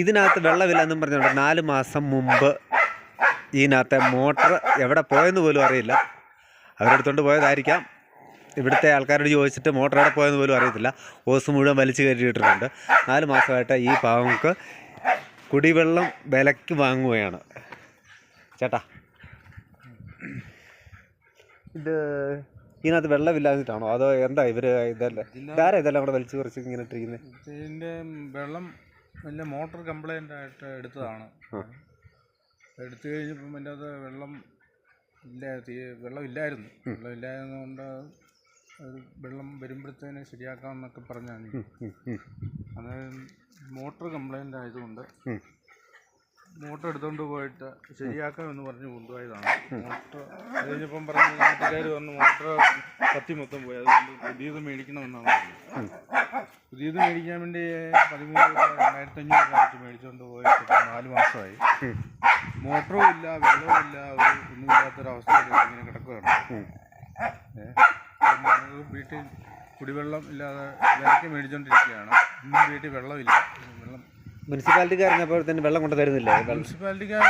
ഇതിനകത്ത് വെള്ളമില്ല എന്നും പറഞ്ഞുകൊണ്ട് നാല് മാസം മുമ്പ് ഇതിനകത്തെ മോട്ടർ എവിടെ പോയെന്ന് പോലും അറിയില്ല. അവരെടുത്തോണ്ട് പോയതായിരിക്കാം. ഇവിടുത്തെ ആൾക്കാരോട് ചോദിച്ചിട്ട് മോട്ടർ എവിടെ പോയെന്ന് പോലും അറിയത്തില്ല. ഓസ് മുഴുവൻ വലിച്ചു കയറ്റിയിട്ടുണ്ട് നാല് മാസമായിട്ട് ഈ പാവങ്ങൾക്ക് കുടിവെള്ളം വിലക്ക് വാങ്ങുകയാണ്. ചേട്ടാ. ഇത് ഇതിനകത്ത് വെള്ളമില്ലാതിട്ടാണോ അതോ എന്താ ഇവർ ഇതല്ല ഇതാരാ ഇതെല്ലാം കൂടെ വലിച്ചു കുറച്ച് ഇങ്ങനെ ഇട്ടിരിക്കുന്നത് വെള്ളം വലിയ മോട്ടർ കംപ്ലൈന്റ് ആയിട്ട് എടുത്തതാണ്. എടുത്തു കഴിഞ്ഞപ്പം അതിന്റെ അത് വെള്ളം ഇല്ല തീ- വെള്ളം ഇല്ലായിരുന്നു വെള്ളം ഇല്ലായിരുന്നതുകൊണ്ട് അത് വെള്ളം വരുമ്പോഴത്തേന് ശരിയാക്കാമെന്നൊക്കെ പറഞ്ഞാണ് ഉം, ഉം. അന്നേരം മോട്ടർ കംപ്ലൈന്റ് ആയതുകൊണ്ട്. മോട്ടർ എടുത്തുകൊണ്ട് പോയിട്ട് ശരിയാക്കാം എന്ന് പറഞ്ഞ് കൊണ്ടുപോയതാണ്. മോട്ടർ അത് കഴിഞ്ഞപ്പം പറഞ്ഞു നാട്ടുകാർ വന്ന് മോട്ടർ കത്തി മൊത്തം പോയി. അതുകൊണ്ട് പുതിയത് മേടിക്കണമെന്നാണ് പറഞ്ഞത്. പുതിയത് മേടിക്കാൻ വേണ്ടി പതിമൂന്ന് രൂപ രണ്ടായിരത്തി അഞ്ഞൂറ് രൂപ വെച്ച് മേടിച്ചുകൊണ്ട് പോയിട്ട് നാല് മാസമായി. മോട്ടറും ഇല്ല വെള്ളവും ഇല്ല ഒരു ഒന്നുമില്ലാത്തൊരവസ്ഥയിൽ ഇങ്ങനെ കിടക്കുകയാണ്. വീട്ടിൽ കുടിവെള്ളം ഇല്ലാതെ വിലക്ക് മേടിച്ചുകൊണ്ടിരിക്കുകയാണ് ഇന്നും വീട്ടിൽ വെള്ളമില്ല. വെള്ളം തന്നെ വെള്ളം കൊണ്ട് തരുന്നില്ല? മുനിസിപ്പാലിറ്റിക്കാർ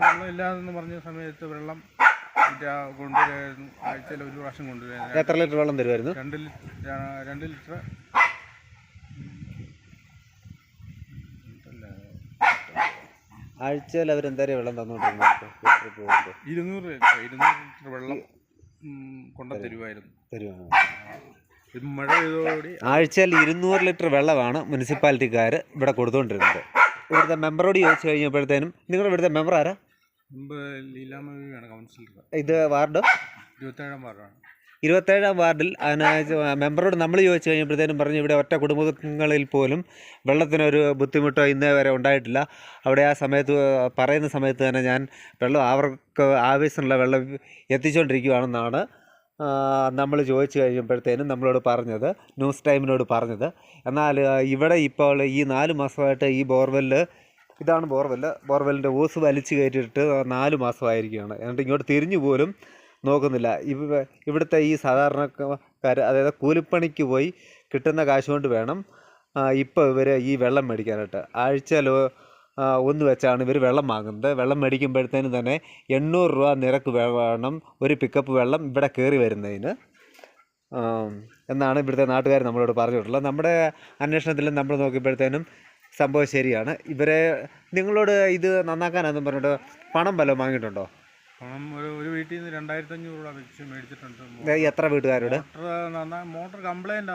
വെള്ളം ഇല്ലാതെന്ന് പറഞ്ഞ സമയത്ത് വെള്ളം കൊണ്ടുവരുമായിരുന്നു ആഴ്ചയിൽ ഒരു പ്രാവശ്യം കൊണ്ടുവരായിരുന്നു. എത്ര ലിറ്റർ വെള്ളം തരുമായിരുന്നു രണ്ട് ലിറ്റർ രണ്ട് ലിറ്റർ. ആഴ്ചയിൽ അവരെന്തായാലും വെള്ളം തന്നുകൊണ്ടിരുന്നു ഇരുന്നൂറ് ലിറ്റർ ഇരുന്നൂറ് ലിറ്റർ വെള്ളം കൊണ്ടു തരുമായിരുന്നു തരുവാണ്. ആഴ്ചയിൽ ഇരുന്നൂറ് ലിറ്റർ വെള്ളമാണ് മുനിസിപ്പാലിറ്റിക്കാർ ഇവിടെ കൊടുത്തുകൊണ്ടിരുന്നത്. ഇവിടുത്തെ മെമ്പറോട് ചോദിച്ചു കഴിഞ്ഞപ്പോഴത്തേനും നിങ്ങളുടെ ഇവിടുത്തെ മെമ്പർ ആരാ? ഇത് വാർഡ്? ഇരുപത്തേഴാം വാർഡാണ്. ഇരുപത്തേഴാം വാർഡിൽ മെമ്പറോട് നമ്മൾ ചോദിച്ചു കഴിഞ്ഞപ്പോഴത്തേനും പറഞ്ഞു ഇവിടെ ഒറ്റ കുടുംബങ്ങളിൽ പോലും വെള്ളത്തിനൊരു ബുദ്ധിമുട്ടോ ഇന്നേ വരെ ഉണ്ടായിട്ടില്ല. അവിടെ ആ സമയത്ത് പറയുന്ന സമയത്ത് തന്നെ ഞാൻ വെള്ളം അവർക്ക് ആവശ്യമുള്ള വെള്ളം എത്തിച്ചുകൊണ്ടിരിക്കുകയാണെന്നാണ് നമ്മൾ ചോദിച്ചു കഴിയുമ്പോഴത്തേനും നമ്മളോട് പറഞ്ഞത് ന്യൂസ് ടൈമിനോട് പറഞ്ഞത്. എന്നാൽ ഇവിടെ ഇപ്പോൾ ഈ നാല് മാസമായിട്ട് ഈ ബോർവെല്ല് ഇതാണ് ബോർവെല്ല് ബോർവെല്ലിന്റെ ഓസ് വലിച്ചു കയറ്റിയിട്ട് നാല് മാസമായിരിക്കുകയാണ്. എന്നിട്ട് ഇങ്ങോട്ട് തിരിഞ്ഞു പോലും നോക്കുന്നില്ല. ഇവ ഇവിടുത്തെ ഈ സാധാരണക്കാർ അതായത് കൂലിപ്പണിക്ക് പോയി കിട്ടുന്ന കാശ് കൊണ്ട് വേണം ഇപ്പോൾ ഇവർ ഈ വെള്ളം മേടിക്കാനായിട്ട്. ആഴ്ചയിൽ ഒന്ന് വെച്ചാണ് ഇവർ വെള്ളം വാങ്ങുന്നത്. വെള്ളം മേടിക്കുമ്പോഴത്തേനും തന്നെ എണ്ണൂറ് രൂപ നിരക്ക് വേണം ഒരു പിക്കപ്പ് വെള്ളം ഇവിടെ കയറി വരുന്നതിന്. എന്നാണ് ഇവിടുത്തെ നാട്ടുകാർ നമ്മളോട് പറഞ്ഞിട്ടുള്ളത്. നമ്മുടെ അന്വേഷണത്തിൽ നമ്മൾ നോക്കിയപ്പോഴത്തേനും സംഭവം ശരിയാണ്. ഇവരെ നിങ്ങളോട് ഇത് നന്നാക്കാനാണെന്ന് പറഞ്ഞിട്ട് പണം വല്ലതും വാങ്ങിയിട്ടുണ്ടോ? പണം ഒരു ഒരു വീട്ടിൽ നിന്ന് രണ്ടായിരത്തി അഞ്ഞൂറ് രൂപ വെച്ച് മേടിച്ചിട്ടുണ്ട്. എത്ര വീട്ടുകാരോട്? Motor motor complaint